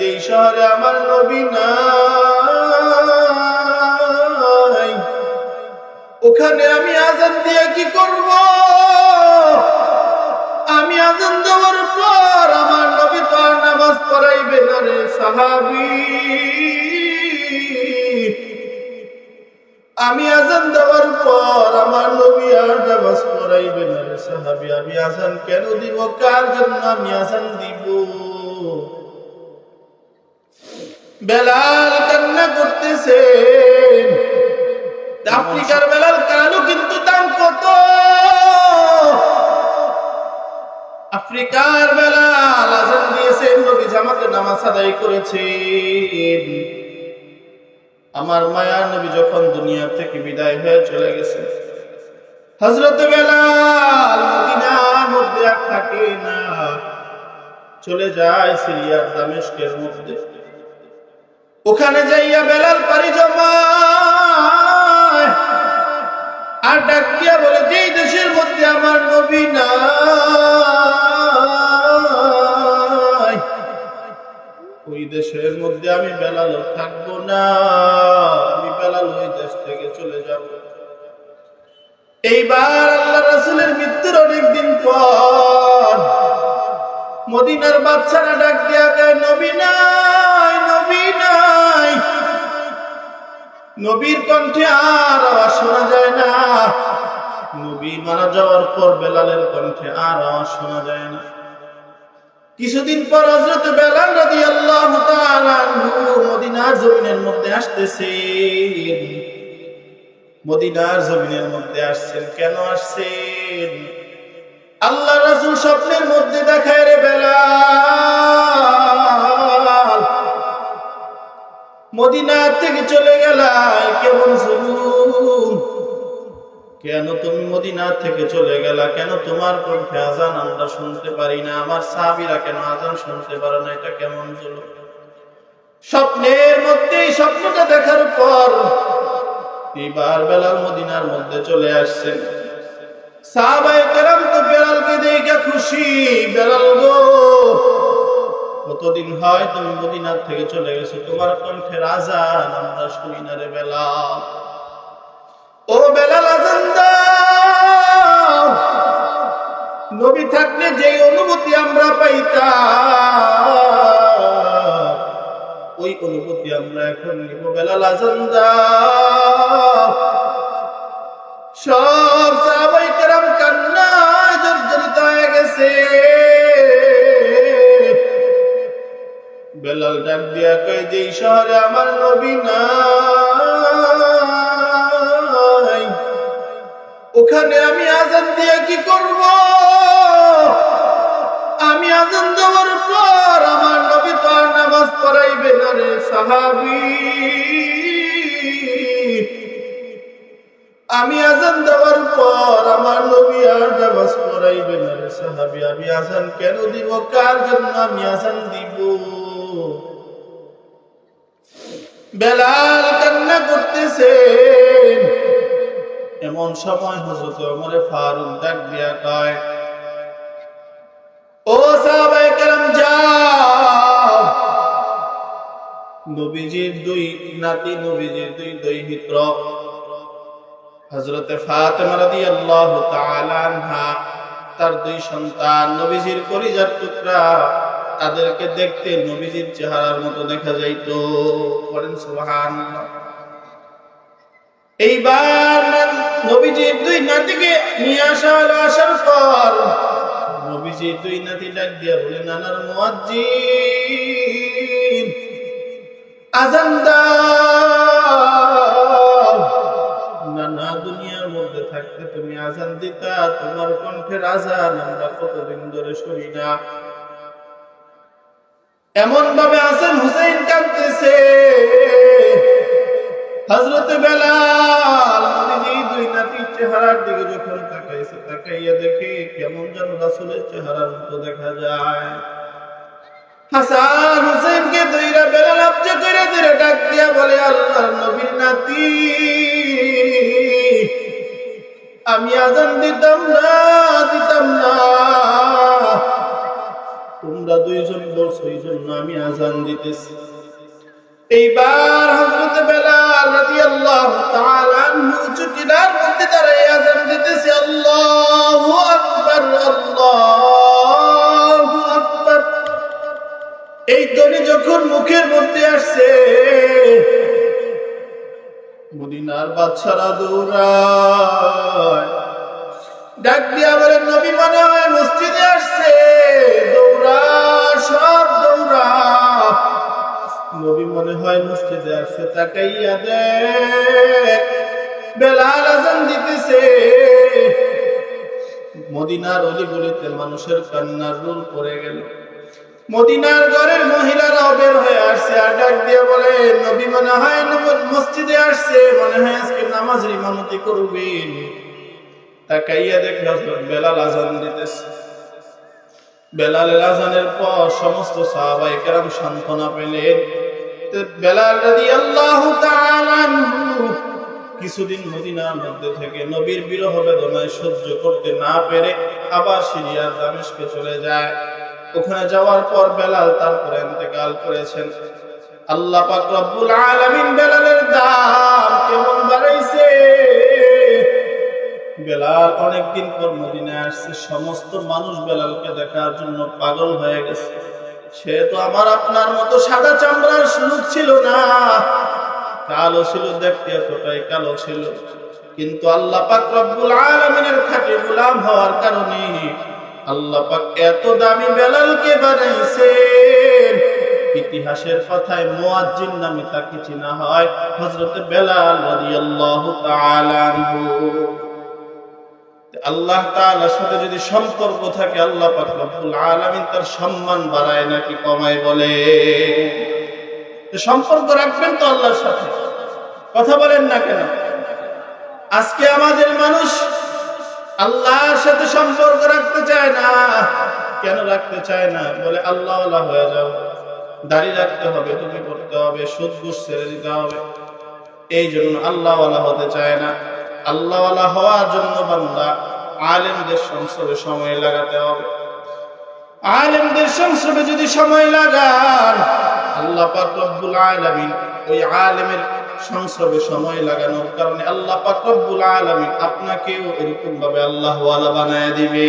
যেই শহরে আমার নবী নাই। ওখানে আমি আজান দিয়ে কি করব? আমি আজান দেওয়ার পর আমার নবী তো আর নামাজ পড়াইবে না রে সাহাবি। আমি আজান দেওয়ার পর আমার নবী আর নামাজ পড়াইবে না রে সাহাবি। আমি আজান কেন দিব? কার জন্য আমি আজান দিব? বেলাল কান্না করতেছে। আফ্রিকার বেলাল কালো কিন্তু দাম কত? আফ্রিকার বেলাল আজান দিয়েছে, নবী জামাতে নামাজ আদায় করেছেন। আমার মায়ার নবী যখন দুনিয়া থেকে বিদায় হয়ে চলে গেছে হজরত বেলাল মদিনার মধ্যে আর থাকে না। চলে যায় সিরিয়ার দামেস্কের মধ্যে। ওখানে যাইয়া বেলাল পারি আর ডাকিয়া বলে, যেই দেশের মধ্যে আমার নবী নাই, ওই দেশের মধ্যে আমি বেলাল থাকব না, আমি বেলাল ওই দেশ থেকে চলে যাব। এইবার আল্লাহ রাসূলের মৃত্যুর অনেকদিন পর মদিনার বাচ্চারা ডাক দিয়া কয় নবীর কণ্ঠে আর আওয়াজ শোনা যায় না। নবী মারা যাওয়ার পর বেলালের কণ্ঠে আর আওয়াজ শোনা যায় না। কিছুদিন পর হযরত বেলাল তাআলা আনহু মদিনার জমিনের মধ্যে আসতেছে মদিনার জমিনের মধ্যে আসছেন, কেন আসছেন? আল্লাহ রাসূল স্বপ্নের মধ্যে দেখায় রে বেলাল। মদিনা থেকে চলে গেলাই কেমন কেন তুমি মদিনা থেকে চলে গেলা? কেন তোমার কণ্ঠে আজান আমরা শুনতে পারি না? আমার সাহাবীরা কেন আজান শুনতে পারে না? এটা কেমন জুলুম? স্বপ্নের মধ্যে স্বপ্নটা দেখার পর এবার বেলাল মদিনার মধ্যে চলে আসছেন সাহাবায়ে কেরাম তো বেলালকে দেখে খুশি বেলাল গো কতদিন হয় তুমি মদিনার থেকে চলে গেছো? তোমার কণ্ঠের আজান আমরা শুনি না রে বেলাল। ও বেলাল নবী থাকলে যে অনুভূতি আমরা পাইতাম, ওই অনুভূতি আমরা এখন নিব। বেলাল আজান দাও। সব বেলাল ডাক দিয়া কয় যে শহরে আমার নবী নাই, ওখানে আমি আজান দিয়ে কি করব? আমি আজান দেওয়ার পর আমার নবী তো আর নামাজ পড়াইবে না রে সাহাবী। আমি আজান দেওয়ার পর আমার নবী আর নামাজ পড়াইবে না রে সাহাবি। আমি আজান কেন দিব? কার জন্য আমি আজান দিব? বেলাল কান্না করতেছে এমন সময় হযরত ওমর ফারুক ডাক দিয়া কয় ও সাহাবায়ে কেরাম যাও। নবীজির দুই নাতি নবীজির দুই দৈহিত্র। হজরতে ফাতেমা রাদিয়াল্লাহু তাআলা আনহা তার দুই সন্তান নবীজির কলিজার টুকরা তাদেরকে দেখতে নবীজির চেহারার মতো দেখা যাইতো। বলেন সুবহানাল্লাহ। এইবার নবীজির দুই নাতিকে নিয়ে আসা হলো আসার পর নবীজির দুই নাতি ডাক দিয়া বলে, নানার মুয়াজ্জিন, আজান নানা দুনিয়ার মধ্যে থাকতে তুমি আজান দিতা, তোমার কণ্ঠের আজান আমরা কতদিন ধরে শুনি না। এমন ভাবে হাসান হুসাইন কাঁদতেছে। হজরত বেলাল দুই নাতির চেহারার দিকে যখন তাকাইছে, তাকাইয়া দেখে কেমন যেন রাসূলের চেহারার মতো দেখা যায়। হাসান হুসেনকে দইরা বেলাল আপচে করে ধরে ডাক বলে, আল্লাহর নবীর নাতি, আমি আজান দিতাম না দিতাম না। তোমরা দুইজন বলছো, এই জন্য আমি আজান দিতেছি। এইবার হযরত বেলাল রাদিয়াল্লাহু তাআলা মধ্যে দাঁড়িয়ে আজান দিতেছে, আল্লাহু আকবার আল্লাহু আকবার। এই ধ্বনি যখন মুখের মধ্যে আসছে, মদিনার বাচ্চারা দৌড়ায়। ডাক দিয়া বলে, নবী মনে হয় মসজিদে আসছে। দৌড়া, সব দৌড়া। নবী মনে হয় মসজিদে আসছে, তাকাইয়া বেলাল আজান দিতেছে। মদিনার অলিগলিতে মানুষের কান্নার রোল পড়ে গেল। মদিনার ঘরের মহিলারাও বের হয়ে আসছে আর ডাক দিয়ে বলে, নবী মনে হয় মসজিদে আসছে, মনে হয় আজকে নামাজের ইমামতি করবেন দেখে হযরত বেলাল আজান দিতেছে। বেলালের আজানের পর সমস্ত সাহাবাই কেরাম সান্ত্বনা পেলেন। কিছুদিন মদিনার মধ্যে থেকে নবীর বিরহ বেদনায় সহ্য করতে না পেরে আবার সিরিয়ার দামেশকে চলে যায়। ওখানে যাওয়ার পর বেলাল তারপরে ইন্তেকাল করেছেন। আল্লাহ পাক রব্বুল আলামিন বেলালের দাম কেমন বাড়াইছে? বেলাল অনেকদিন পর মদিনায় আসছে, সমস্ত মানুষ বেলালকে দেখার জন্য পাগল হয়ে গেছে। সে তো আমার আপনার মতো সাদা চামড়ার সুযোগ ছিল না। কালো ছিল, দেখতে এতটাই কালো ছিল। কিন্তু আল্লাহ পাক রব্বুল আলামিনের খাঁটি গোলাম হওয়ার কারণে আল্লাহ পাক এত দামি বেলালকে বানাইছেন। ইতিহাসের কথায় মুয়াজ্জিন নামে তাকে চেনা হয়, হযরত বেলাল রাদিয়াল্লাহু তাআলা আনহু। আল্লাহ সাথে যদি সম্পর্ক থাকে, আল্লাহ পাক আলামিন তার সম্মান বাড়ায় নাকি কমায় বলে? সম্পর্ক রাখবেন তো আল্লাহর সাথে। কথা বলেন না কেন? আজকে আমাদের মানুষ আল্লাহর সাথে সম্পর্ক রাখতে চায় না। কেন রাখতে চায় না? বলে, আল্লাহ আল্লাহ হয়ে যাও। দাড়ি রাখতে হবে তুমি করতে হবে, সুদ ছেড়ে দিতে হবে। এই জন্য আল্লাহওয়ালা হতে চায় না। আল্লাহওয়ালা হওয়ার জন্য বান্দা আলেমদের সংসদে সময় লাগাতে হবে। আলেমদের সংসদে যদি সময় লাগান, আল্লাহ পাক রব্বুল আলামিন ওই আলেমের সংসবে সময় লাগানোর কারণে আল্লাহ পাক রব্বুল আলামিন আপনাকেও এরকম ভাবে আল্লাহওয়ালা বানায় দিবে।